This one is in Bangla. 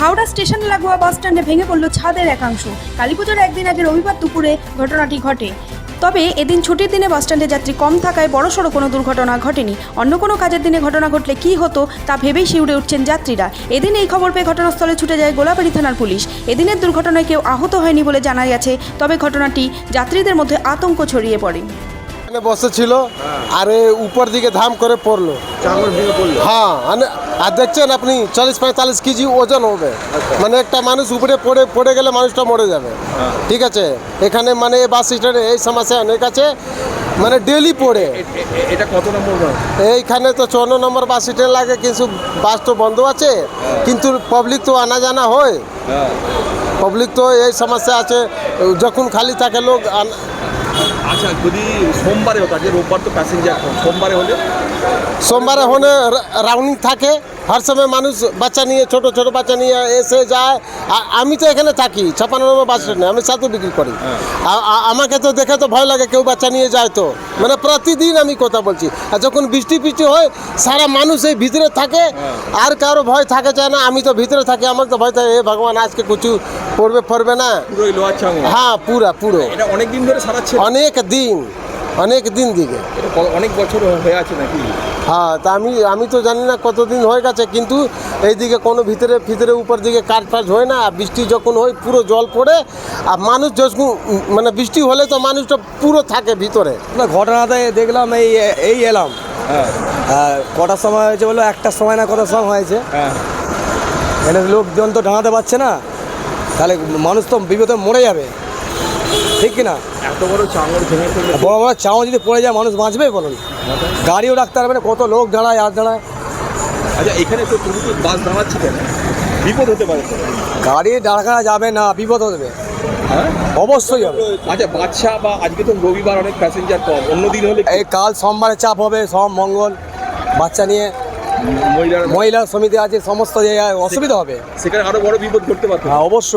হাওড়া স্টেশন লাগোয়া বাস স্ট্যান্ডে ভেঙে পড়ল ছাদের একাংশ। কালীপুজোর একদিন আগে রবিবার দুপুরে ঘটনাটি ঘটে। তবে এদিন ছুটির দিনে বাস স্ট্যান্ডে যাত্রী কম থাকায় বড়সড় কোনো দুর্ঘটনা ঘটেনি। অন্য কোনো কাজের দিনে ঘটনা ঘটলে কী হতো, তা ভেবেই শিউরে উঠছেন যাত্রীরা। এদিন এই খবর পেয়ে ঘটনাস্থলে ছুটে যায় গোলাবাড়ি থানার পুলিশ। এদিনের দুর্ঘটনায় কেউ আহত হয়নি বলে জানা গেছে, তবে ঘটনাটি যাত্রীদের মধ্যে আতঙ্ক ছড়িয়ে পড়ে। এখানে বসেছিল আর উপর দিকে ধাম করে পড়ল। হ্যাঁ আর দেখছেন আপনি চল্লিশ পঁয়তাল্লিশ কেজি ওজন হবে। মানে একটা মানুষ উপরে পড়ে পড়ে গেলে মানুষটা মরে যাবে। ঠিক আছে? এখানে মানে বাস স্ট্যান্ডে এই সমস্যা অনেক আছে। মানে ডেলি পড়ে। এটা কত নম্বর এইখানে তো চুয়ান্ন নম্বর বাস স্ট্যান্ড লাগে কিন্তু বাস তো বন্ধ আছে। কিন্তু পাবলিক তো আনা জানা হয়। হ্যাঁ। পাবলিক তো এই সমস্যা আছে। যখন খালি থাকে লোক আচ্ছা যদি সোমবারে হতো আজকে রোববার তো প্যাসেঞ্জার সোমবারে হলে? সোমবারে হলে রাউন্ডিং থাকে। হর সময় মানুষ বাচ্চা নিয়ে ছোট ছোট বাচ্চা নিয়ে এসে যায় আমি তো এখানে থাকি ছাপান্ন নম্বর বাস স্ট্যান্ডে আমি ছাতু বিক্রি করি আমাকে তো দেখে তো ভয় লাগে কেউ বাচ্চা নিয়ে যায় তো মানে প্রতিদিন আমি কথা বলছি আর যখন বৃষ্টি বৃষ্টি হয় সারা মানুষ এই ভিতরে থাকে আর কারও ভয় থাকে চায় না আমি তো ভিতরে থাকি আমার তো ভয় থাকে এ ভগবান আজকে কিছু পড়বে পড়বে না হ্যাঁ পুরা পুরো অনেক দিন ধরে অনেক দিন অনেক দিন দিকে। অনেক বছর হয়ে আছে নাকি? হ্যাঁ তা আমি আমি তো জানি না কতদিন হয়ে গেছে কিন্তু এইদিকে কোনো ভিতরে ভিতরে উপর দিকে কাজ ফাজ হয় না আর বৃষ্টি যখন হয় পুরো জল পড়ে আর মানুষ যখন মানে বৃষ্টি হলে তো মানুষটা পুরো থাকে ভিতরে। না ঘটনাতে দেখলাম এই এই এলাম। হ্যাঁ। আর কটার সময় হয়েছে বলো? একটার সময় না কটার সময় হয়েছে? হ্যাঁ। এখানে লোকজন তো ডাঙাতে পারছে না। তাহলে মানুষ তো বিপদে মরে যাবে। ঠিক কি না? এত বড় চাঙড় ভেঙে বড় বড় চাও যদি পড়ে যায় মানুষ বাঁচবে বলুন। গাড়িও রাখতে পারবে না কত লোক দাঁড়ায় আর দাঁড়ায়। আচ্ছা এখানে তো তুমি তো বাস দাঁড়াচ্ছি কেন? বিপদ হতে পারে গাড়ি দাঁড়া যাবে না বিপদ হবে হ্যাঁ? অবশ্যই হবে। আচ্ছা বাচ্চা বা আজকে তো রবিবার অনেক প্যাসেঞ্জার কম অন্য দিন হলে এই কাল সোমবারে চাপ হবে সব মঙ্গল বাচ্চা নিয়ে। মহিলারা মহিলা সমিতি আছে সমস্ত জায়গায় অসুবিধা হবে। সেখানে আরও বড় বিপদ করতে পারতো। হ্যাঁ অবশ্যই।